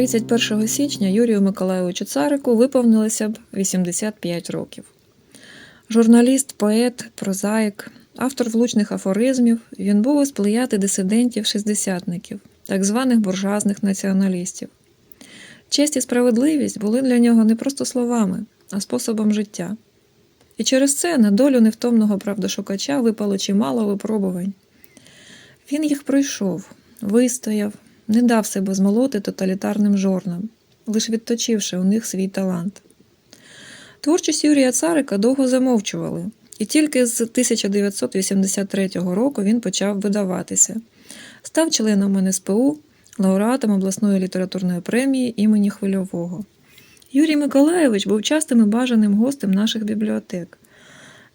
31 січня Юрію Миколайовичу Царику виповнилося б 85 років. Журналіст, поет, прозаїк, автор влучних афоризмів, він був із плеяди дисидентів-шістдесятників, так званих буржуазних націоналістів. Честь і справедливість були для нього не просто словами, а способом життя. І через це на долю невтомного правдошукача випало чимало випробувань. Він їх пройшов, вистояв, не дав себе змолоти тоталітарним жорнам, лише відточивши у них свій талант. Творчість Юрія Царика довго замовчували, і тільки з 1983 року він почав видаватися. Став членом НСПУ, лауреатом обласної літературної премії імені Хвильового. Юрій Миколаєвич був частим і бажаним гостем наших бібліотек.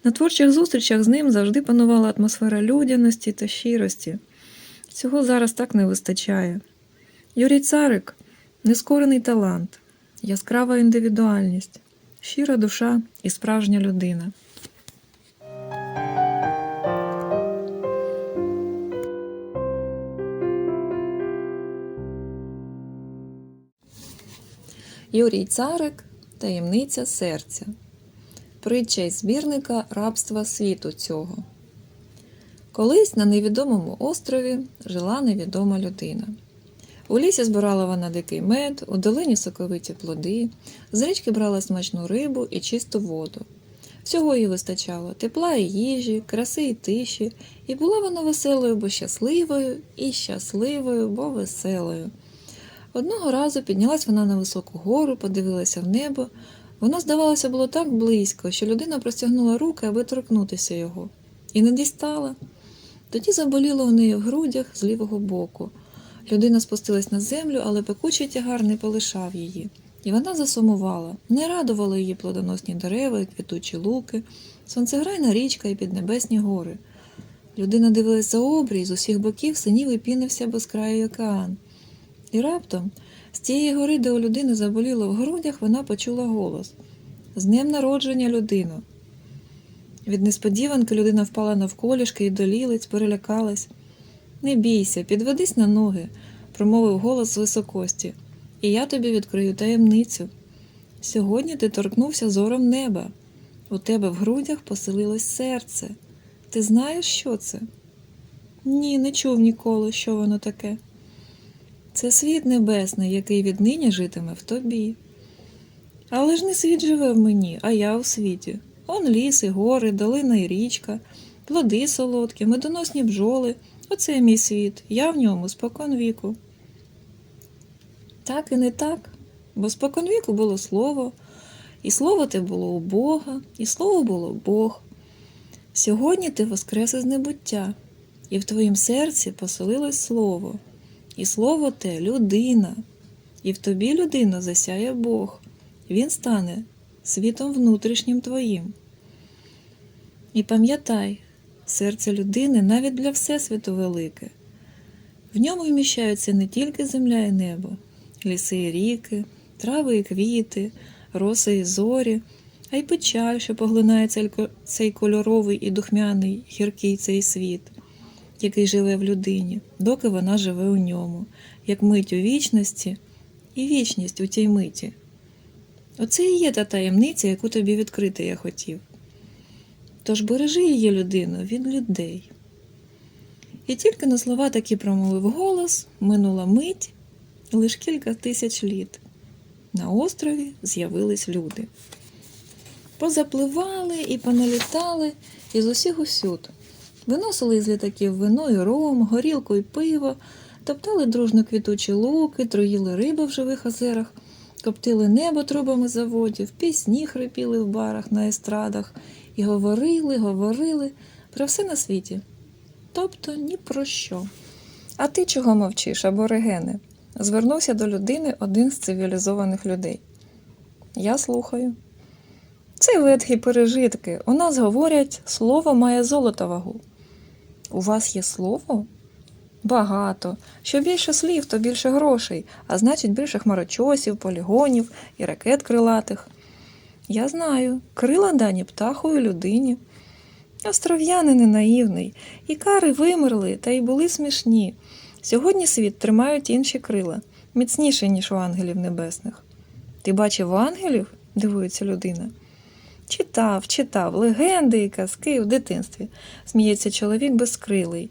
На творчих зустрічах з ним завжди панувала атмосфера людяності та щирості. Цього зараз так не вистачає. Юрій Царик нескорений талант, яскрава індивідуальність, щира душа і справжня людина. Юрій Царик таємниця серця. Притча із збірника рабства світу цього. Колись на невідомому острові жила невідома людина. У лісі збирала вона дикий мед, у долині соковиті плоди, з річки брала смачну рибу і чисту воду. Всього їй вистачало тепла і їжі, краси і тиші, і була вона веселою, бо щасливою, і щасливою, бо веселою. Одного разу піднялась вона на високу гору, подивилася в небо. Воно, здавалося, було так близько, що людина простягнула руки, аби торкнутися його, і не дістала. Тоді заболіло у неї в грудях з лівого боку. Людина спустилась на землю, але пекучий тягар не полишав її. І вона засумувала, не радували її плодоносні дерева квітучі луки, сонцеграйна річка і піднебесні гори. Людина дивилась за обрій, з усіх боків синів і пінився безкрай океан. І раптом з тієї гори, де у людини заболіло в грудях, вона почула голос З днем народження людину. Від несподіванки людина впала навколішки і долілиць, перелякалась. Не бійся, підведись на ноги, промовив голос з високості, і я тобі відкрию таємницю. Сьогодні ти торкнувся зором неба. У тебе в грудях поселилось серце. Ти знаєш, що це? Ні, не чув ніколи, що воно таке. Це світ небесний, який віднині житиме в тобі. Але ж не світ живе в мені, а я у світі. Он ліс, і гори, долина і річка, плоди солодкі, медоносні бджоли. Оце мій світ, я в ньому спокон віку. Так і не так, бо спокон віку було слово, і слово те було у Бога, і слово було Бог. Сьогодні ти воскрес із небуття, і в твоїм серці поселилось слово, і слово те людина, і в тобі людина засяє Бог, він стане світом внутрішнім твоїм. І пам'ятай, серце людини навіть для Всесвіту велике. В ньому вміщаються не тільки земля і небо, ліси і ріки, трави і квіти, роси і зорі, а й печаль, що поглинає цей кольоровий і духмяний гіркий цей світ, який живе в людині, доки вона живе у ньому, як мить у вічності і вічність у тій миті. Оце і є та таємниця, яку тобі відкрити я хотів. Тож бережи її людину від людей. І тільки на слова такі промовив голос, минула мить, і лиш кілька тисяч літ. На острові з'явились люди. Позапливали і поналітали із усіх усюд. Виносили із літаків вино і ром, горілку і пиво, топтали дружно квітучі луки, троїли риби в живих озерах, коптили небо трубами заводів, пісні хрипіли в барах на естрадах і говорили, говорили про все на світі. Тобто ні про що. А ти чого мовчиш, аборигене? Звернувся до людини один з цивілізованих людей. Я слухаю. Це ветхі пережитки. У нас говорять, слово має золото вагу. У вас є слово? Багато. Що більше слів, то більше грошей, а значить більше хмарочосів, полігонів і ракет крилатих. Я знаю, крила дані птаху і людині. Остров'янин не наївний, і кари вимерли та й були смішні. Сьогодні світ тримають інші крила. міцніший, ніж у ангелів небесних. Ти бачив ангелів? дивується людина. Читав, читав легенди і казки в дитинстві, сміється чоловік безкрилий.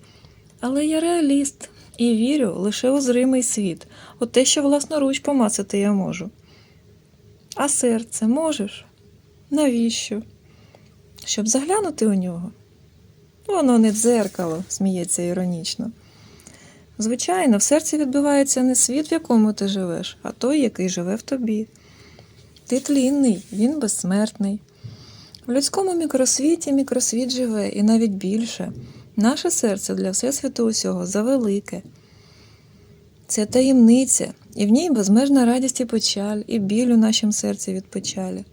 Але я реаліст і вірю лише у зримий світ, у те, що власноруч помацати я можу. А серце можеш? Навіщо? Щоб заглянути у нього? Воно не дзеркало, сміється іронічно. Звичайно, в серці відбувається не світ, в якому ти живеш, а той, який живе в тобі. Ти тлінний, він безсмертний. В людському мікросвіті мікросвіт живе і навіть більше. Наше серце для Всесвіту усього завелике. Це таємниця, і в ній безмежна радість і печаль, і біль у нашім серці від печалі.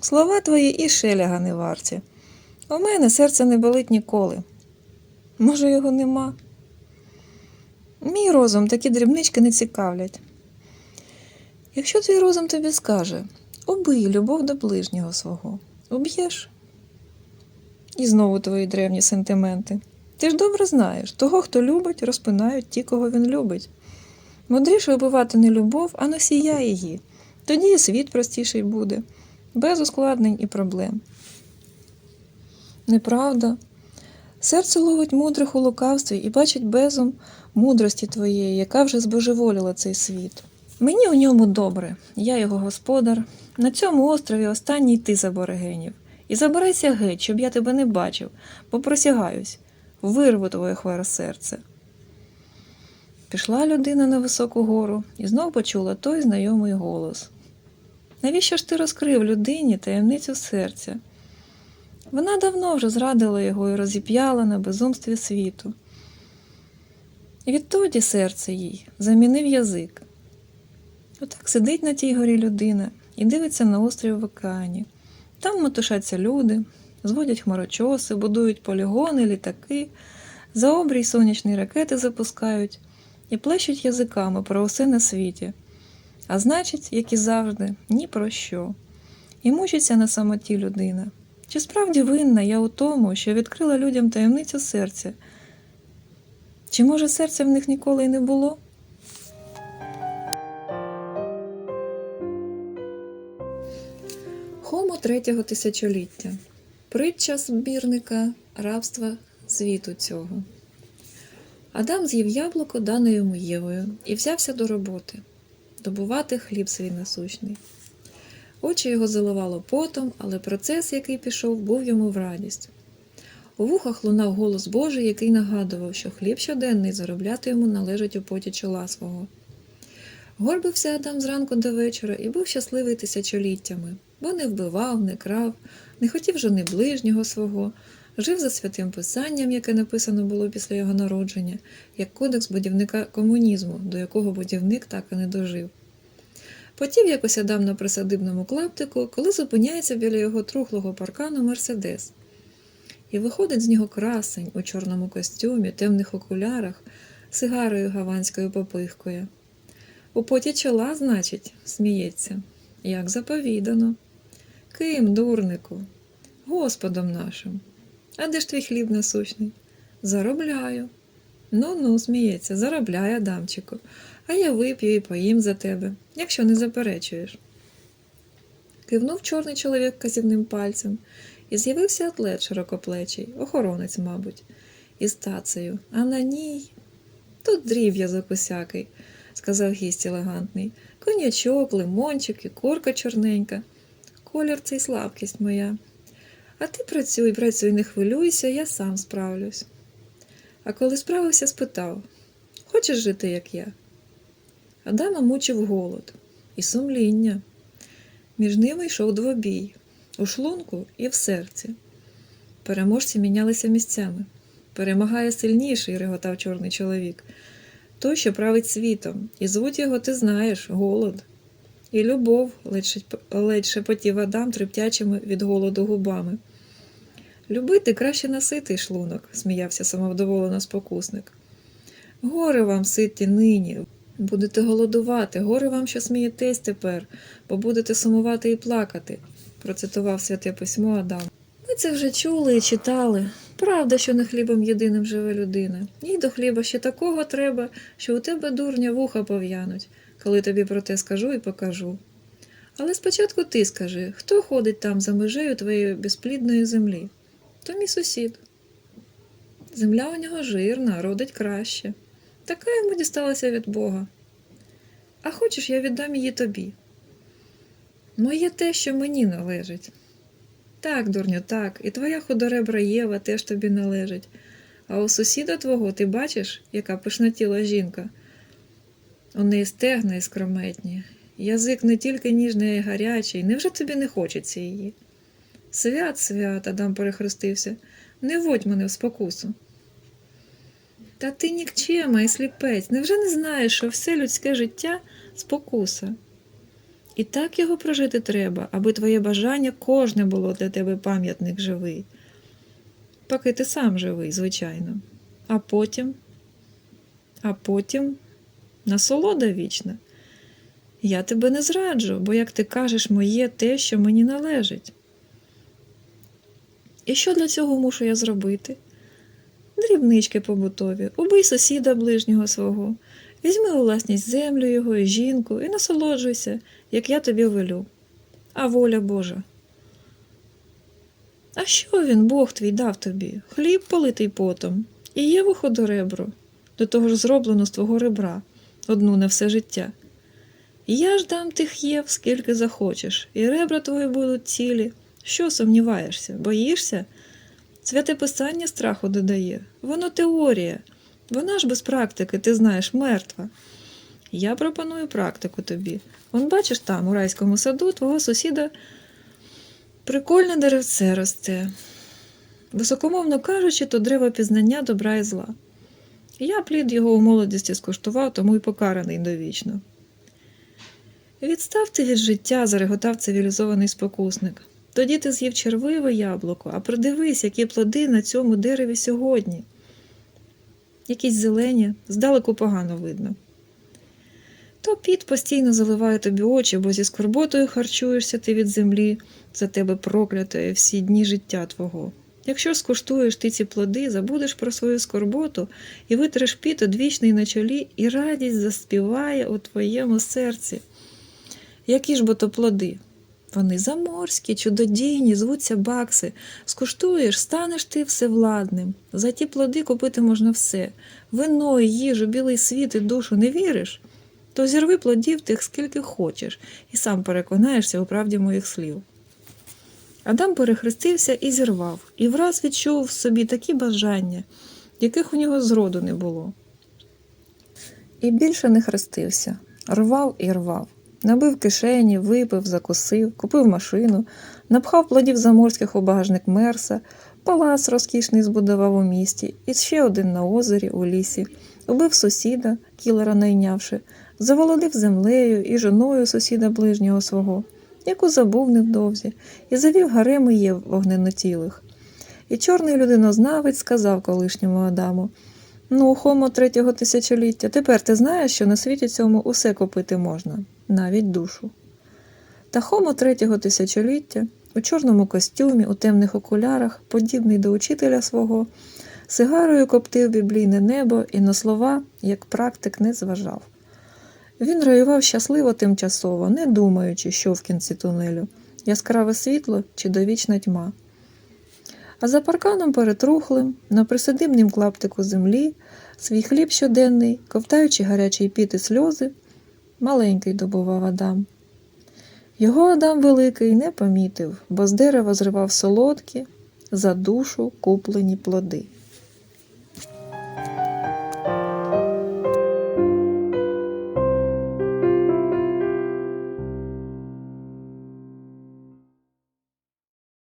Слова твої і шеляга не варті. У мене серце не болить ніколи. Може, його нема? Мій розум такі дрібнички не цікавлять. Якщо твій розум тобі скаже, убий любов до ближнього свого, уб'єш. І знову твої древні сентименти. Ти ж добре знаєш, того, хто любить, розпинають ті, кого він любить. Мудріше вбивати не любов, а носія її. Тоді і світ простіший буде, без ускладнень і проблем. Неправда. Серце ловить мудрих у лукавстві і бачить безум мудрості твоєї, яка вже збожеволіла цей світ. Мені у ньому добре, я його господар. На цьому острові останній ти з аборигенів. І забирайся геть, щоб я тебе не бачив, бо присягаюсь, вирву твоє хворе серце. Пішла людина на високу гору і знов почула той знайомий голос. Навіщо ж ти розкрив людині таємницю серця? Вона давно вже зрадила його і розіп'яла на безумстві світу. І відтоді серце їй замінив язик. Отак сидить на тій горі людина і дивиться на острів в океані. Там мотушаться люди, зводять хмарочоси, будують полігони, літаки, за обрій сонячні ракети запускають і плещуть язиками про усе на світі. А значить, як і завжди, ні про що. І мучиться на самоті людина. Чи справді винна я у тому, що відкрила людям таємницю серця? Чи може серця в них ніколи й не було? Хомо третього тисячоліття. Притча збірника рабства світу цього. Адам з'їв яблуко, дане йому Євою, і взявся до роботи добувати хліб свій насущний. Очі його заливало потом, але процес, який пішов, був йому в радість. У вухах лунав голос Божий, який нагадував, що хліб щоденний заробляти йому належить у поті чола свого. Горбився Адам зранку до вечора і був щасливий тисячоліттями, бо не вбивав, не крав, не хотів жони ближнього свого, жив за святим писанням, яке написано було після його народження, як кодекс будівника комунізму, до якого будівник так і не дожив. Потів якось Адам на присадибному клаптику, коли зупиняється біля його трухлого паркану Мерседес. І виходить з нього красень у чорному костюмі, темних окулярах, сигарою гаванською попихкою. У поті чола, значить, сміється, як заповідано. Ким, дурнику? Господом нашим. А де ж твій хліб насущний? Заробляю. Ну ну, сміється, заробляй, Адамчику, а я вип'ю і поїм за тебе, якщо не заперечуєш. Кивнув чорний чоловік казівним пальцем, і з'явився атлет широкоплечий, охоронець, мабуть, із тацею, а на ній. Тут дріб'язок усякий, сказав гість елегантний. Конячок, лимончик і курка чорненька. Колір цей слабкість моя. А ти працюй, працюй, не хвилюйся, я сам справлюсь. А коли справився, спитав Хочеш жити, як я? Адама мучив голод і сумління. Між ними йшов двобій у шлунку і в серці. Переможці мінялися місцями. Перемагає сильніший, реготав чорний чоловік. Той, що править світом, і звуть його, ти знаєш, голод. І любов, ледь шепотів Адам трептячими від голоду губами. Любити краще наситий шлунок, сміявся самовдоволено спокусник. Горе вам, ситі нині, будете голодувати, горе вам, що смієтесь тепер, бо будете сумувати і плакати, процитував святе письмо Адам. Ми це вже чули і читали, Правда, що не хлібом єдиним живе людина. Їй до хліба ще такого треба, що у тебе дурня вуха пов'януть, коли тобі про те скажу і покажу. Але спочатку ти скажи, хто ходить там за межею твоєї безплідної землі? То мій сусід. Земля у нього жирна, родить краще. Така йому дісталася від Бога. А хочеш, я віддам її тобі. Моє те, що мені належить. Так, дурню, так, і твоя худоребра Єва теж тобі належить. А у сусіда твого ти бачиш, яка пишнотіла жінка? У неї стегна іскрометні, язик не тільки ніжний, а й гарячий. Невже тобі не хочеться її? Свят, свят, Адам перехрестився, не водь мене в спокусу. Та ти нікчема і сліпець, невже не знаєш, що все людське життя спокуса? І так його прожити треба, аби твоє бажання кожне було для тебе пам'ятник живий. Поки ти сам живий, звичайно. А потім, а потім насолода вічна. Я тебе не зраджу, бо, як ти кажеш, моє те, що мені належить. І що для цього мушу я зробити? Дрібнички побутові, убий сусіда ближнього свого, візьми у власність землю його і жінку і насолоджуйся, як я тобі велю. А воля Божа. А що він, Бог твій, дав тобі? Хліб политий потом, і є виходоребро, до того ж зроблено з твого ребра, одну на все життя. Я ж дам тих єв, скільки захочеш, і ребра твої будуть цілі. Що сумніваєшся? Боїшся? Святе писання страху додає. Воно теорія. Вона ж без практики, ти знаєш, мертва. Я пропоную практику тобі. Он бачиш там, у райському саду, твого сусіда прикольне деревце росте. Високомовно кажучи, то древо пізнання добра і зла. Я плід його у молодості скуштував, тому й покараний довічно. Відстав ти від життя, зареготав цивілізований спокусник. Тоді ти з'їв червиве яблуко, а придивись, які плоди на цьому дереві сьогодні. Якісь зелені, здалеку погано видно. То піт постійно заливає тобі очі, бо зі скорботою харчуєшся ти від землі, за тебе проклятої всі дні життя твого. Якщо скуштуєш ти ці плоди, забудеш про свою скорботу і витреш піт одвічний на чолі, і радість заспіває у твоєму серці. Які ж бо то плоди? Вони заморські, чудодійні, звуться бакси. Скуштуєш, станеш ти всевладним. За ті плоди купити можна все. Вино, їжу, білий світ і душу не віриш? То зірви плодів тих скільки хочеш, і сам переконаєшся у правді моїх слів. Адам перехрестився і зірвав, і враз відчув в собі такі бажання, яких у нього зроду не було. І більше не хрестився, рвав і рвав. Набив кишені, випив, закусив, купив машину, напхав плодів заморських у багажник мерса, палац розкішний збудував у місті, і ще один на озері у лісі, убив сусіда, кілера найнявши, заволодив землею і жоною сусіда ближнього свого, яку забув невдовзі, і завів гареми Єв вогненотілих. І чорний людинознавець сказав колишньому Адаму Ну, хомо третього тисячоліття, тепер ти знаєш, що на світі цьому усе купити можна, навіть душу. Та хомо третього тисячоліття, у чорному костюмі, у темних окулярах, подібний до учителя свого, сигарою коптив біблійне небо і на слова, як практик, не зважав. Він раював щасливо тимчасово, не думаючи, що в кінці тунелю яскраве світло чи довічна тьма. А за парканом перетрухлим, на присадибнім клаптику землі, свій хліб щоденний, ковтаючи гарячий піт і сльози, маленький добував Адам. Його Адам великий не помітив, бо з дерева зривав солодкі, за душу куплені плоди.